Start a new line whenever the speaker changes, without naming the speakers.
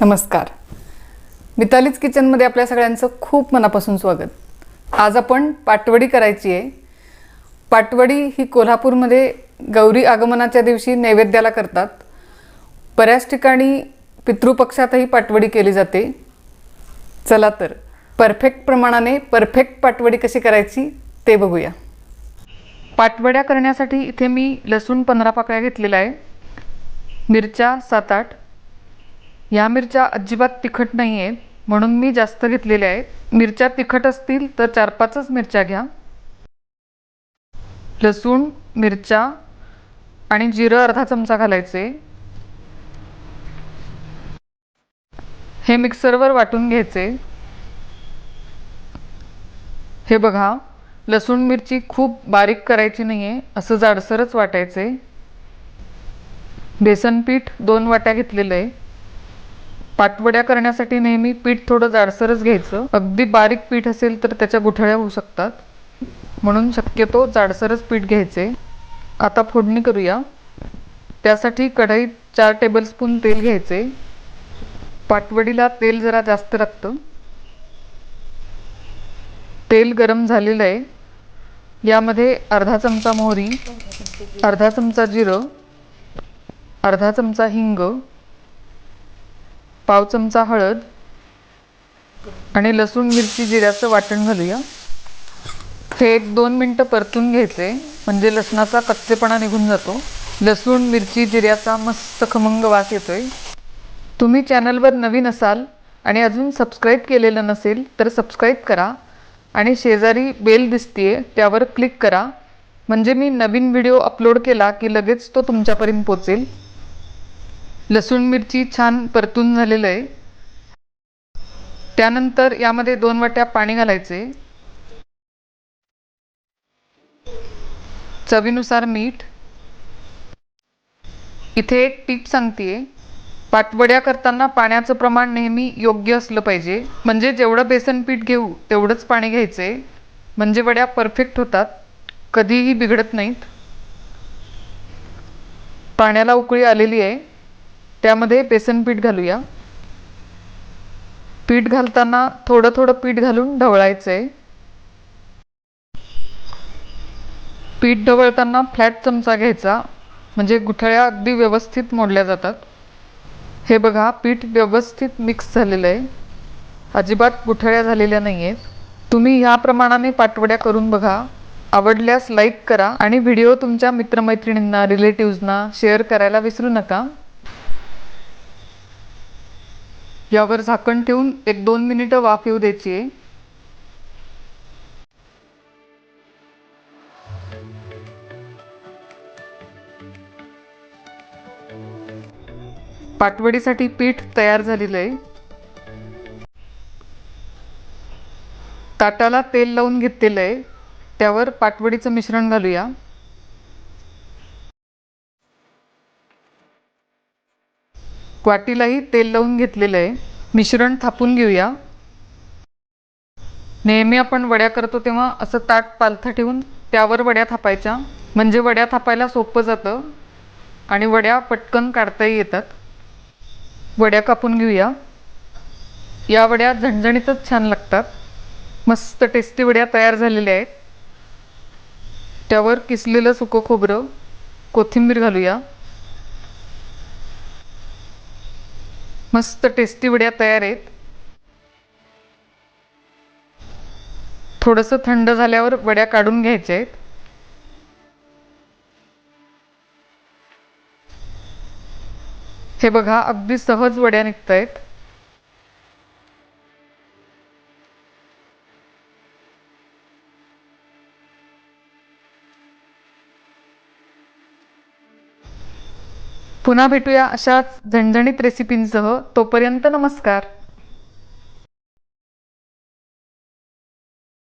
नमस्कार. मितालीच किचनमध्ये आपल्या सगळ्यांचं खूप मनापासून स्वागत. आज आपण पाटवडी करायची आहे. पाटवडी ही कोल्हापूरमध्ये गौरी आगमनाच्या दिवशी नैवेद्याला करतात. बऱ्याच ठिकाणी पितृपक्षातही पाटवडी केली जाते. चला तर परफेक्ट प्रमाणाने परफेक्ट पाटवडी कशी करायची ते बघूया. पाटवड्या करण्यासाठी इथे मी लसूण पंधरा पाकळ्या घेतलेल्या आहे. मिरच्या सात आठ या मिरच्या अजिबात तिखट नाही आहेत म्हणून मी जास्त घेतलेल्या आहेत मिरच्या तिखट असतील तर चार पाचच मिरच्या घ्या. लसूण मिरच्या आणि जिरं अर्धा चमचा घालायचे. हे मिक्सरवर वाटून घ्यायचे. हे बघा लसूण मिरची खूप बारीक करायची नाही आहे असं जाडसरच वाटायचे. बेसन पीठ दोन वाट्या घेतलेलं आहे. पाटवड्या करण्यासाठी नेहमी पीठ थोडं जाडसरच घ्यायचं. अगदी बारीक पीठ असेल तर त्याच्या गुठळ्या होऊ शकतात. म्हणून शक्यतो जाडसरच पीठ घ्यायचे. आता फोडणी करूया. त्यासाठी कढईत चार टेबलस्पून तेल घ्यायचे. पाटवडीला तेल जरा जास्त लागतं. तेल गरम झालेलं आहे. यामध्ये अर्धा चमचा मोहरी अर्धा चमचा जिरं अर्धा चमचा हिंग पाव चमचा हळद आणि लसूण मिरची जिऱ्याचं वाटण घालूया. हे एक दोन मिनटं परतून घ्यायचे म्हणजे लसणाचा कच्चेपणा निघून जातो. लसूण मिरची जिऱ्याचा मस्त खमंग वास येतोय. तुम्ही चॅनलवर नवीन असाल आणि अजून सबस्क्राईब केलेलं नसेल तर सबस्क्राईब करा आणि शेजारी बेल दिसतीये त्यावर क्लिक करा. म्हणजे मी नवीन व्हिडिओ अपलोड केला की लगेच तो तुमच्यापर्यंत पोचेल. लसूण मिरची छान परतून झालेलं आहे. त्यानंतर यामध्ये दोन वाट्या पाणी घालायचे. चवीनुसार मीठ. इथे एक टीप सांगते पाटवड्या करताना पाण्याचं प्रमाण नेहमी योग्य असलं पाहिजे. म्हणजे जेवढं बेसन पीठ घेऊ तेवढंच पाणी घ्यायचे म्हणजे वड्या परफेक्ट होतात. कधीही बिघडत नाहीत. पाण्याला उकळी आलेली आहे. त्यामध्ये बेसन पीठ घालूया. पीठ घालताना थोडं थोडं पीठ घालून ढवळायचं आहे पीठ ढवळताना फ्लॅट चमचा घ्यायचा म्हणजे गुठळ्या अगदी व्यवस्थित मोडल्या जातात. हे बघा पीठ व्यवस्थित मिक्स झालेलं आहे. अजिबात गुठळ्या झालेल्या नाही आहेत तुम्ही ह्या प्रमाणाने पाटवड्या करून बघा. आवडल्यास लाईक करा आणि व्हिडिओ तुमच्या मित्रमैत्रिणींना रिलेटिव्जना शेअर करायला विसरू नका. यावर झाकण ठेवून एक दोन मिनिटं वाफ येऊ द्यायची आहे. पाटवडीसाठी पीठ तयार झालेलं आहे. ताटाला तेल लावून घेतलेलं आहे. त्यावर पाटवडीचं मिश्रण घालूया. वाटीलाही तेल लावून घेतलेलं आहे. मिश्रण थापून घेऊया. नेहमी आपण वड्या करतो तेव्हा असं ताट पालथं ठेवून त्यावर वड्या थापायच्या. म्हणजे वड्या थापायला सोपं जातं आणि वड्या पटकन काढताही येतात. वड्या कापून घेऊया. या वड्या झणझणीतच छान लागतात. मस्त टेस्टी वड्या तयार झालेल्या आहेत. त्यावर किसलेलं सुकं खोबरं कोथिंबीर घालूया. मस्त टेस्टी वड्या तयार आहेत. थोडंसं थंड झाल्यावर वड्या काढून घ्यायच्या आहेत. हे बघा अगदी सहज वड्या निघत आहेत पुन्हा भेटूया अशाच झणझणीत रेसिपींसह तोपर्यंत नमस्कार.